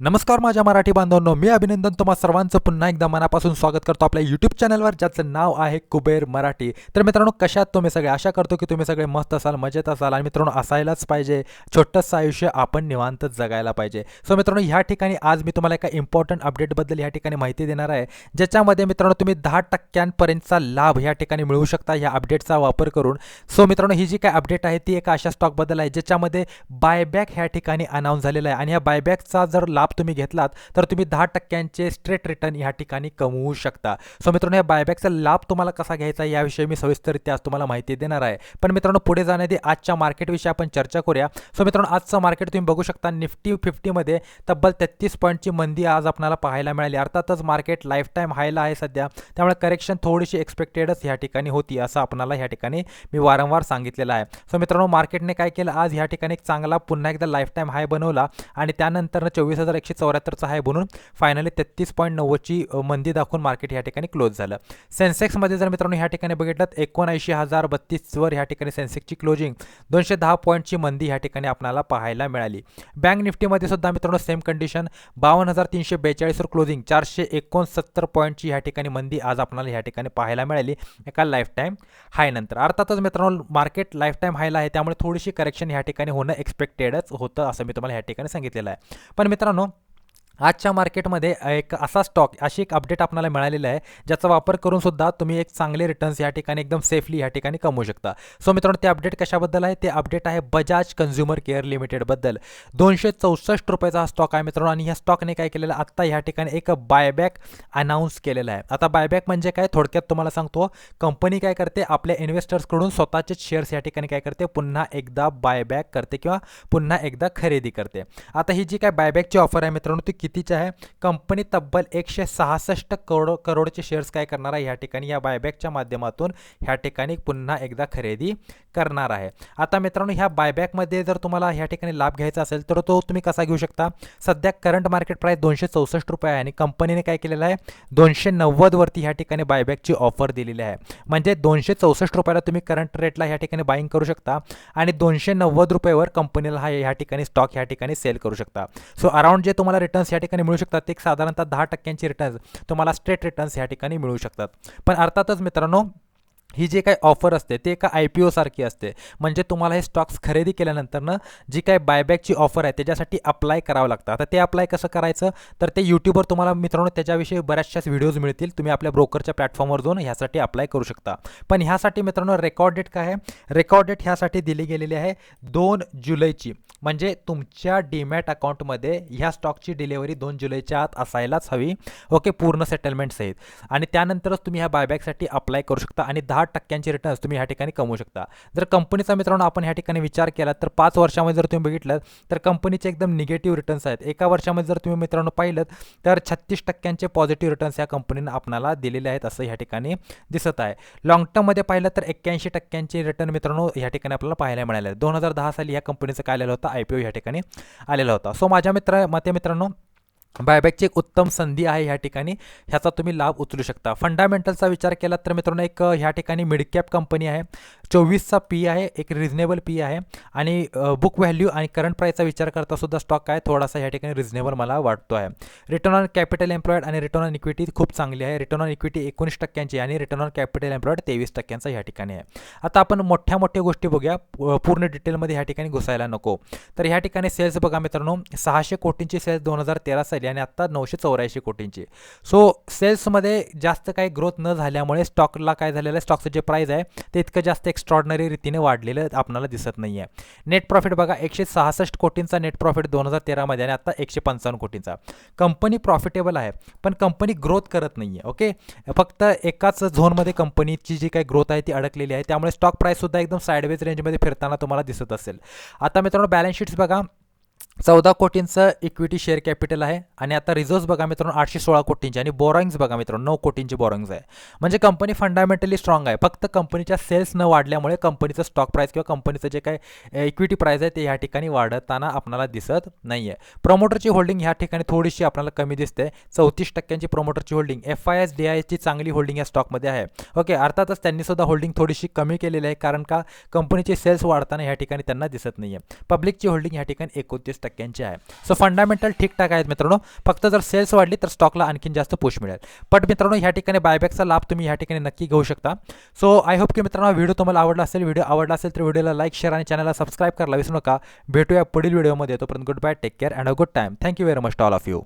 नमस्कार माझ्या मराठी बांधवांनो मी अभिनंदन तुम्हा सर्वांचं. पुन्हा एकदा मनापासून स्वागत करतो आपल्या यूट्यूब चॅनलवर ज्याचं नाव आहे कुबेर मराठी. तर मित्रांनो कशात तुम्ही सगळे? आशा करतो की तुम्ही सगळे मस्त असाल मजेत असाल आणि मित्रांनो असायलाच पाहिजे. छोटंसं आयुष्य आपण निवांतच जगायला पाहिजे. सो मित्रांनो ह्या ठिकाणी आज मी तुम्हाला एका इम्पॉर्टंट अपडेटबद्दल ह्या ठिकाणी माहिती देणार आहे. ज्याच्यामध्ये मित्रांनो तुम्ही दहा टक्क्यांपर्यंतचा लाभ ह्या ठिकाणी मिळवू शकता ह्या अपडेटचा वापर करून. सो मित्रांनो ही जी काय अपडेट आहे ती एका अशा स्टॉकबद्दल आहे ज्याच्यामध्ये बायबॅक ह्या ठिकाणी अनाऊन्स झालेला आहे. आणि या बायबॅकचा जर लाभ तुम्ही घेतलात तर तुम्ही दहा टक्क्यांचे स्ट्रेट रिटर्न ह्या ठिकाणी कमवू शकता. सो मित्रांनो या बायबॅकचा लाभ तुम्हाला कसा घ्यायचा याविषयी मी सविस्तररित्या आज तुम्हाला माहिती देणार आहे. पण मित्रांनो पुढे जाण्याआधी आजच्या मार्केटविषयी आपण चर्चा करूया. सो मित्रांनो आजचं मार्केट तुम्ही बघू शकता निफ्टी फिफ्टीमध्ये तब्बल तेहतीस पॉईंटची मंदी आज आपल्याला पाहायला मिळाली. अर्थातच मार्केट लाईफ टाईम हायला आहे सध्या. त्यामुळे करेक्शन थोडीशी एक्सपेक्टेडच ह्या ठिकाणी होती असं आपल्याला ह्या ठिकाणी मी वारंवार सांगितलेलं आहे. सो मित्रांनो मार्केटने काय केलं? आज ह्या ठिकाणी एक चांगला पुन्हा एकदा लाईफ टाईम हाय बनवला आणि त्यानंतर चोवीस हजार एकशे चौऱ्याहत्तरचा हाय बनून फायनली तेहतीस पॉईंट नव्वदची मंदी दाखवून मार्केट ह्या ठिकाणी क्लोज झालं. सेन्सेक्समध्ये जर मित्रांनो ह्या ठिकाणी बघितलं तर एकोणऐंशी हजार बत्तीसवर ह्या ठिकाणी सेन्सेक्सची क्लोजिंग दोनशे दहा पॉईंटची मंदी ह्या ठिकाणी आपल्याला पाहायला मिळाली. बँक निफ्टीमध्ये सुद्धा मित्रांनो सेम कंडिशन बावन्न हजार तीनशे बेचाळीसवर क्लोजिंग चारशे एकोणसत्तर पॉईंटची ह्या ठिकाणी मंदी आज आपल्याला ह्या ठिकाणी पाहायला मिळाली एका लाईफ टाईम हाय नंतर. अर्थातच मित्रांनो मार्केट लाईफ टाईम हायला आहे त्यामुळे थोडीशी करेक्शन ह्या ठिकाणी होणं एक्सपेक्टेडच होतं असं मी तुम्हाला ह्या ठिकाणी सांगितलेलं आहे. पण मित्रांनो आजच्या मार्केटमध्ये एक असा स्टॉक अशी एक अपडेट आपल्याला मिळालेला आहे ज्याचा वापर करून सुद्धा तुम्ही एक चांगले रिटर्न्स या ठिकाणी एकदम सेफली या ठिकाणी कमवू शकता. सो मित्रांनो ते अपडेट कशाबद्दल आहे? ते अपडेट आहे बजाज कन्झ्युमर केअर लिमिटेडबद्दल दोनशे चौसष्ट रुपयाचा हा स्टॉक आहे मित्रांनो आणि ह्या स्टॉकने काय केलेलं आत्ता ह्या ठिकाणी एक बायबॅक अनाऊन्स केलेला आहे. आता बायबॅक म्हणजे काय? थोडक्यात तुम्हाला सांगतो कंपनी काय करते? आपल्या इन्व्हेस्टर्सकडून स्वतःचेच शेअर्स या ठिकाणी काय करते? पुन्हा एकदा बायबॅक करते किंवा पुन्हा एकदा खरेदी करते. आता ही जी काय बायबॅकची ऑफर आहे मित्रांनो ती कितीचे आहे? कंपनी तब्बल एकशे सहासष्ट करोड करोडचे शेअर्स काय करणार आहे? ह्या ठिकाणी या बायबॅकच्या माध्यमातून ह्या ठिकाणी पुन्हा एकदा खरेदी करणार आहे. आता मित्रांनो ह्या बायबॅकमध्ये जर तुम्हाला ह्या ठिकाणी लाभ घ्यायचा असेल तर तो तुम्ही कसा घेऊ शकता? सध्या करंट मार्केट प्राईस दोनशे चौसष्ट रुपये आहे आणि कंपनीने काय केलेलं आहे? दोनशे नव्वदवरती ह्या ठिकाणी बायबॅकची ऑफर दिलेली आहे. म्हणजे दोनशे चौसष्ट रुपयाला तुम्ही करंट रेटला ह्या ठिकाणी बाईंग करू शकता आणि दोनशे नव्वद रुपयावर कंपनीला हा ह्या ठिकाणी स्टॉक ह्या ठिकाणी सेल करू शकता. सो अराउंड जे तुम्हाला रिटर्न्स या ठिकाणी मिळू शकतात. ते एक साधारणतः दहा टक्क्यांचे रिटर्न्स तुम्हाला स्ट्रेट रिटर्न्स ह्या ठिकाणी मिळू शकतात. पण अर्थातच मित्रांनो ही जी काही ऑफर असते ते एका आय पी ओसारखी असते. म्हणजे तुम्हाला हे स्टॉक्स खरेदी केल्यानंतरनं जी काही बायबॅकची ऑफर आहे त्याच्यासाठी अप्लाय करावं लागतं. आता ते अप्लाय कसं करायचं? तर ते यूट्यूबवर तुम्हाला मित्रांनो त्याच्याविषयी बऱ्याचशाच व्हिडिओज मिळतील. तुम्ही आपल्या ब्रोकरच्या प्लॅटफॉर्मवर जाऊन ह्यासाठी अप्लाय करू शकता. पण ह्यासाठी मित्रांनो रेकॉर्ड डेट काय आहे? रेकॉर्ड डेट ह्यासाठी दिली गेलेली आहे दोन जुलैची. म्हणजे तुमच्या डीमॅट अकाउंटमध्ये ह्या स्टॉकची डिलिव्हरी दोन जुलैच्या आत असायलाच हवी. ओके पूर्ण सेटलमेंट सहित. आणि त्यानंतरच तुम्ही ह्या बायबॅकसाठी अप्लाय करू शकता. आणि दहा टक्क्यांचे रिटर्न्स तुम्ही ह्या ठिकाणी कमवू शकता. जर कंपनीचा मित्रांनो आपण ह्या ठिकाणी विचार केला तर पाच वर्षामध्ये जर तुम्ही बघितलं तर कंपनीचे एकदम निगेटिव्ह रिटर्न्स आहेत. एका वर्षामध्ये जर तुम्ही मित्रांनो पाहिलं तर छत्तीस टक्क्यांचे पॉझिटिव्ह रिटर्न्स या कंपनीनं आपल्याला दिलेले आहेत असं ह्या ठिकाणी दिसत आहे. लॉंग टर्ममध्ये पाहिलं तर एक्क्याऐंशी टक्क्यांचे रिटर्न मित्रांनो ह्या ठिकाणी आपल्याला पाहायला मिळाले दोन हजार दहा साली या कंपनीचं काय आलेलं होतं? आय पी ओ ह्या ठिकाणी आलेला होता. सो माझ्या मित्र मते मित्रांनो बायबॅकची एक उत्तम संधी आहे ह्या ठिकाणी. ह्याचा तुम्ही लाभ उचलू शकता. फंडामेंटलचा विचार केला तर मित्रांनो एक ह्या ठिकाणी मिडकॅप कंपनी आहे. चोवीसचा पी आहे एक रिझनेबल पी आहे. आणि बुक व्हॅल्यू आणि करंट प्राईसचा विचार करता सुद्धा स्टॉक आहे. थोडासा ह्या ठिकाणी रिझनेबल मला वाटतो आहे. रिटर्न ऑन कॅपिटल एम्प्लॉईड आणि रिटर्न ऑन इक्विटी खूप चांगली आहे. रिटर्न ऑन इक्विटी एकोणीस टक्क्यांची आणि रिटर्न ऑन कॅपिटल एम्प्लॉईड तेवीस टक्क्यांचा ह्या ठिकाणी आहे. आता आपण मोठ्या मोठ्या गोष्टी बघूया. पूर्ण डिटेलमध्ये ह्या ठिकाणी घुसायला नको. तर ह्या ठिकाणी सेल्स बघा मित्रांनो. सहाशे कोटींची सेल्स दोन हजार तेरा साली आणि आत्ता नऊशे चौऱ्याऐंशी कोटींची. सो सेल्समध्ये जास्त काही ग्रोथ न झाल्यामुळे स्टॉकला काय झालेलं आहे? स्टॉकचं जे प्राईस आहे ते इतकं जास्त एक्स्ट्रॉर्डनरी रीतीने वाढलेलं आपल्याला दिसत नाही आहे नेट प्रॉफिट बघा एकशे सहासष्ट कोटींचा नेट प्रॉफिट दोन हजार तेरामध्ये आणि आता एकशे पंचावन्न कोटींचा. कंपनी प्रॉफिटेबल आहे पण कंपनी ग्रोथ करत नाही आहे ओके फक्त एकाच झोनमध्ये कंपनीची जी काही ग्रोथ आहे ती अडकलेली आहे. त्यामुळे स्टॉक प्राईससुद्धा एकदम साईडवेज रेंजमध्ये फिरताना तुम्हाला दिसत असेल. आता मित्रांनो बॅलन्स शीट्स बघा. चौदा कोटींचं इक्विटी शेअर कॅपिटल आहे. आणि आता रिझर्व्स बघा मित्रांनो आठशे सोळा कोटींचे आणि बोरॉइंग्स बघा मित्रांनो नऊ कोटींची बोरॉइंग्स आहे. म्हणजे कंपनी फंडामेंटली स्ट्रॉंग आहे. फक्त कंपनीच्या सेल्स न वाढल्यामुळे कंपनीचं स्टॉक प्राईस किंवा कंपनीचं जे काय इक्विटी प्राईस आहे ते ह्या ठिकाणी वाढताना आपल्याला दिसत नाही आहे प्रमोटरची होल्डिंग ह्या ठिकाणी थोडीशी आपल्याला कमी दिसते. चौतीस टक्क्यांची प्रमोटरची holding F I S D आयची चांगली होल्डिंग या स्टॉकमध्ये आहे. ओके अर्थातच त्यांनी सुद्धा होल्डिंग थोडीशी कमी केलेली आहे. कारण का? कंपनीचे सेल्स वाढताना ह्या ठिकाणी त्यांना दिसत नाही आहे पब्लिकची होल्डिंग ह्या ठिकाणी एकोणतीस टक्क्यांची आहे. सो फंडामेंटल ठीकठाक आहेत मित्रांनो. फक्त जर सेल्स वाढली तर स्टॉकला आणखीन जास्त पुश मिळेल. बट मित्रांनो ह्या ठिकाणी बायबॅकचा लाभ तुम्ही ह्या ठिकाणी नक्की घेऊ शकता. सो आय होप की मित्रांनो व्हिडिओ तुम्हाला आवडला असेल. व्हिडिओ आवडला असेल तर व्हिडिओला लाईक शेअर आणि चॅनलला सबस्क्राईब करायला विसरू नका. भेटूया पुढील व्हिडिओमध्ये तोपर्यंत good bye take care and a good time thank you very much all of you